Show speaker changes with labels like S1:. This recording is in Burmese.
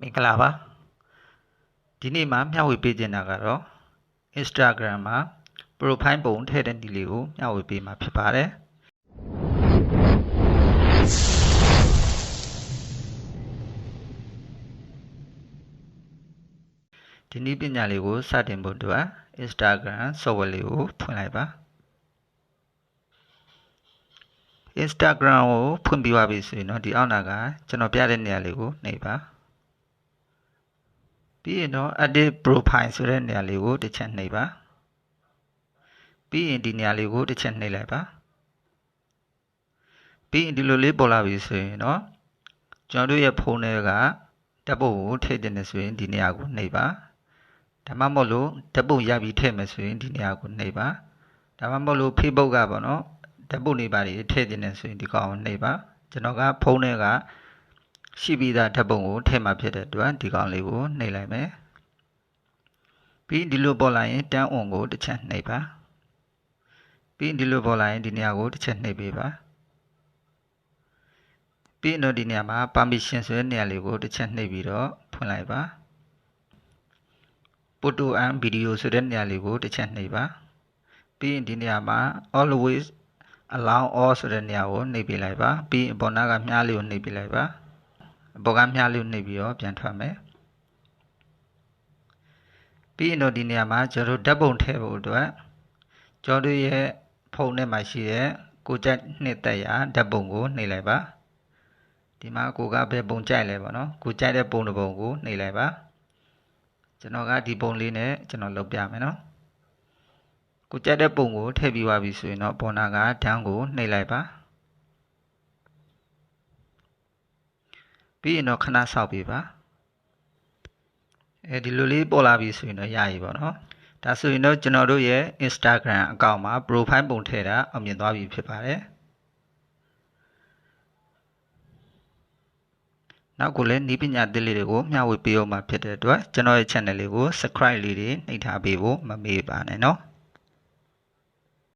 S1: မင်္ဂလာပါဒီနေ့မှာမျှဝေပေးချင်တာကတော့ Instagram မှာ profile ပုံထည့်တဲ့နည်းလေးကိုမျှဝေပေးမှာဖြစ်ပါတယ်ဒီနည်းပညာလေးကိုစတင်ဖို့အတွက် Instagram software လေးကိုဖွင့်လိုက်ပါ Instagram ကိုဖွင့်ပြီးပါပြီဆိုရင်တော့ဒီအောက်နာကကျွန်တော်ပြတဲ့နေရာလေးကိုနှိပ်ပါ ပြီးရင်တော့ edit profile ဆိုတဲ့နေရာလေးကိုတစ်ချက်နှိပ်ပါပြီးရင်ဒီနေရာလေးကိုတစ်ချက်နှိပ်လိုက်ပါပြီးရင်ဒီလိုလေးပေါ်လာပြီဆိုရင်တော့ကျွန်တော်တို့ရဲ့ဖုန်းထဲကဓာတ်ပုံကိုထည့်တင်နေဆိုရင်ဒီနေရာကိုနှိပ်ပါဒါမှမဟုတ်လို့ဓာတ်ပုံရပြီးထည့်မယ်ဆိုရင်ဒီနေရာကိုနှိပ်ပါဒါမှမဟုတ်လို့ Facebook ကပေါ့နော်ဓာတ်ပုံတွေပါတွေထည့်တင်နေဆိုရင်ဒီကောင်ကိုနှိပ်ပါကျွန်တော်ကဖုန်းထဲက ရှိပြီးသားဓာတ်ပုံကိုထည့်မှာဖြစ်တဲ့အတွက်ဒီကောင်လေးကိုနှိပ်လိုက်မယ်ပြီးဒီလိုပေါ်လာရင်တန်း on ကိုတစ်ချက်နှိပ်ပါပြီးဒီလိုပေါ်လာရင်ဒီနေရာကိုတစ်ချက်နှိပ်ပေးပါပြီးတော့ဒီနေရာမှာ permission ဆိုတဲ့နေရာလေးကိုတစ်ချက်နှိပ်ပြီးတော့ဖွင့်လိုက်ပါ photo and video ဆိုတဲ့နေရာလေးကိုတစ်ချက်နှိပ်ပါပြီးရင်ဒီနေရာမှာ always allow all ဆိုတဲ့နေရာကိုနှိပ်ပေးလိုက်ပါပြီးရင်အပေါ်နားကမြားလေးကိုနှိပ်ပေးလိုက်ပါ အပေါ်ကမြားလေးကိုနှိပ်ပြီးတော့ပြန်ထွက်မယ်ပြီးရင်တော့ဒီနေရာမှာကျွန်တော်တို့ဓာတ်ပုံထည့်ဖို့အတွက်ကျွန်တော်တို့ရဲ့ဖုန်းထဲမှာရှိတဲ့ကိုကြိုက်နှစ်သက်ရာဓာတ်ပုံကိုနှိပ်လိုက်ပါဒီမှာကိုကဘယ်ပုံကြိုက်လဲပေါ့နော်ကိုကြိုက်တဲ့ပုံတစ်ပုံကိုနှိပ်လိုက်ပါကျွန်တော်ကဒီပုံလေးနဲ့ကျွန်တော်လုပ်ပြမယ်နော်ကိုကြိုက်တဲ့ပုံကိုထည့်ပြီးသွားပြီဆိုရင်တော့ပေါ်နာကဒန်းကိုနှိပ်လိုက်ပါ ပြီးရင်တော့ခဏဆောက်ပေးပါအဲဒီလိုလေးပေါ်လာပြီဆိုရင်တော့ရပြီပေါ့နော်ဒါဆိုရင်တော့ကျွန်တော်တို့ရဲ့ Instagram အကောင့်မှာ profile ပုံထည့်တာအမြင်သွားပြီဖြစ်ပါတယ်နောက်ကိုလည်းဤပညာသစ်လေးတွေကိုမျှဝေပေးအောင်မှာဖြစ်တဲ့အတွက်ကျွန်တော်ရဲ့ channel လေးကို subscribe လေးတွေနှိပ်ထားပေးဖို့မမေ့ပါနဲ့နော်